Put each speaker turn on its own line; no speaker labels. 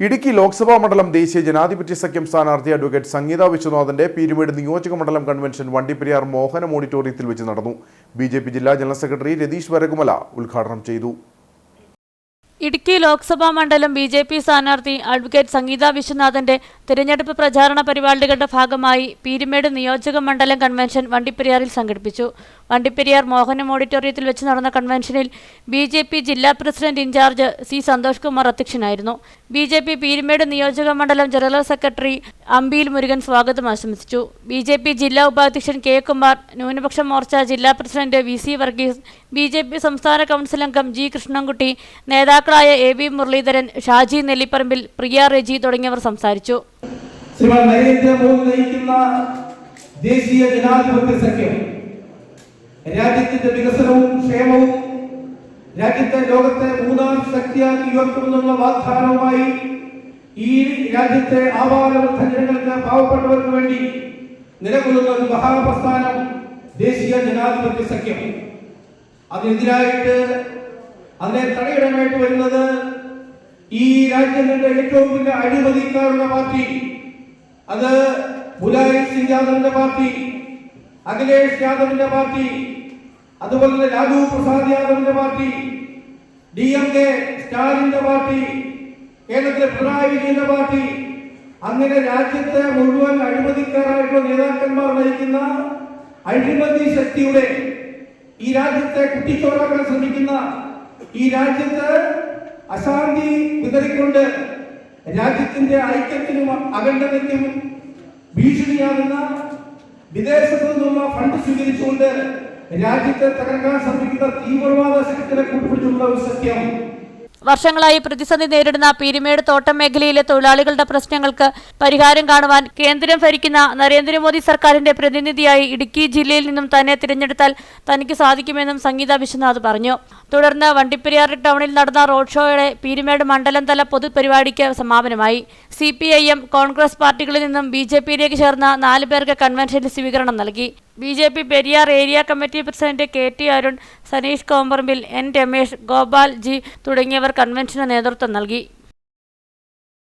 ഇടുക്കി ലോക്സഭാ മണ്ഡലം ദേശീയ ജനാധിപത്യ സഖ്യം സ്ഥാനാർത്ഥി അഡ്വക്കേറ്റ് സംഗീത വിശ്വനാഥന്റെ പീരുമേട് നിയോജക മണ്ഡലം കൺവെൻഷൻ വണ്ടിപ്പെരിയാർ മോഹനം ഓഡിറ്റോറിയത്തിൽ വെച്ച് നടന്നു. ബി ജില്ലാ ജനറൽ സെക്രട്ടറി രതീഷ് വരകുമല ഉദ്ഘാടനം ചെയ്തു.
ഇടുക്കി ലോക്സഭാ മണ്ഡലം ബി ജെ പി സ്ഥാനാർത്ഥി അഡ്വക്കേറ്റ് സംഗീത വിശ്വനാഥന്റെ തിരഞ്ഞെടുപ്പ് പ്രചാരണ പരിപാടികളുടെ ഭാഗമായി പീരുമേട് നിയോജക മണ്ഡലം കൺവെൻഷൻ വണ്ടിപ്പെരിയാറിൽ സംഘടിപ്പിച്ചു. വണ്ടിപ്പെരിയാർ മോഹനം ഓഡിറ്റോറിയത്തിൽ വെച്ച് നടന്ന കൺവെൻഷനിൽ ബി ജെ പി ജില്ലാ president in charge C Santhosh Kumar അധ്യക്ഷനായിരുന്നു. ബി ജെ പി പീരുമേട് നിയോജക മണ്ഡലം ജനറൽ സെക്രട്ടറി അമ്പിയിൽ മുരുകൻ സ്വാഗതം ആശംസിച്ചു. ബി ജെ പി ജില്ലാ ഉപാധ്യക്ഷൻ കെ കുമാർ ന്യൂനപക്ഷ മോർച്ച ജില്ലാ president V C Varghese B J P സംസ്ഥാന കൗൺസിൽ അംഗം ജി കൃഷ്ണൻകുട്ടി നേതാക്കളായ എ വി മുരളീധരൻ ഷാജി നെല്ലിപ്പറമ്പിൽ പ്രിയ റെജി തുടങ്ങിയവർ സംസാരിച്ചു.
ദേശീയ ജനാധിപത്യ സഖ്യം. രാജ്യത്തിന്റെ വികസനവും ക്ഷേമവും രാജ്യത്തെ ലോകത്തെ മൂന്നാം ശക്തിയാക്കി ഉയർത്തുമെന്നുള്ള വാഗ്ദാനവുമായി ഈ രാജ്യത്തെ ആപാലവൃദ്ധ ജനങ്ങൾക്ക് പാവപ്പെട്ടവർക്ക് വേണ്ടി നിലകൊള്ളുന്ന ഒരു മഹാപ്രസ്ഥാനം ദേശീയ ജനാധിപത്യ സഖ്യം. അതിനെതിരായിട്ട് അതിനെ തടയിടാനായിട്ട് വരുന്നത് ഈ രാജ്യത്തിന്റെ ഏറ്റവും വലിയ അഴിമതിക്കാരുടെ പാർട്ടി. അത് മുലായം സിംഗ് യാദവിന്റെ പാർട്ടി അഖിലേഷ് യാദവിന്റെ പാർട്ടി അതുപോലെ തന്നെ ലാലു പ്രസാദ് യാദവിന്റെ പാർട്ടി ഡി എം കെ സ്റ്റാലിന്റെ പാർട്ടി കേരളത്തിലെ പിണറായി വിജയന്റെ പാർട്ടി. അങ്ങനെ രാജ്യത്തെ മുഴുവൻ അഴിമതിക്കാരായിട്ടുള്ള നേതാക്കന്മാർ നയിക്കുന്ന അഴിമതി ശക്തിയുടെ ഈ രാജ്യത്തെ കുട്ടിച്ചോറാക്കാൻ ശ്രമിക്കുന്ന ഈ രാജ്യത്ത് അശാന്തി വിതറിക്കൊണ്ട് രാജ്യത്തിന്റെ ഐക്യത്തിനും അഖണ്ഡതയ്ക്കും ഭീഷണിയാകുന്ന വിദേശത്തു നിന്നുള്ള ഫണ്ട് സ്വീകരിച്ചുകൊണ്ട് രാജ്യത്തെ തകർക്കാൻ ശ്രമിക്കുന്ന തീവ്രവാദ ശക്തികളെ കൂട്ടുപിടിച്ചുള്ള ഒരു സത്യം
വർഷങ്ങളായി പ്രതിസന്ധി നേരിടുന്ന പീരിമേട് തോട്ടം മേഖലയിലെ തൊഴിലാളികളുടെ പ്രശ്നങ്ങൾക്ക് പരിഹാരം കാണുവാൻ കേന്ദ്രം ഭരിക്കുന്ന നരേന്ദ്രമോദി സർക്കാരിന്റെ പ്രതിനിധിയായി ഇടുക്കി ജില്ലയിൽ നിന്നും തന്നെ തിരഞ്ഞെടുത്താൽ തനിക്ക് സാധിക്കുമെന്നും സംഗീത വിശ്വനാഥ് പറഞ്ഞു. തുടർന്ന് വണ്ടിപ്പെരിയാർ ടൗണിൽ നടന്ന റോഡ് ഷോയുടെ പീരുമേട് മണ്ഡലം തല പൊതുപരിപാടിക്ക് സമാപനമായി. C P I M Congress പാർട്ടികളിൽ നിന്നും ബി ജെ പിയിലേക്ക് ചേർന്ന നാല് പേർക്ക് കൺവെൻഷനിൽ സ്വീകരണം നൽകി. B J P Periyar area committee president K T Arun Saneesh Komparambil N Ramesh Gopal G തുടങ്ങിയവർ കൺവെൻഷന് നേതൃത്വം നൽകി.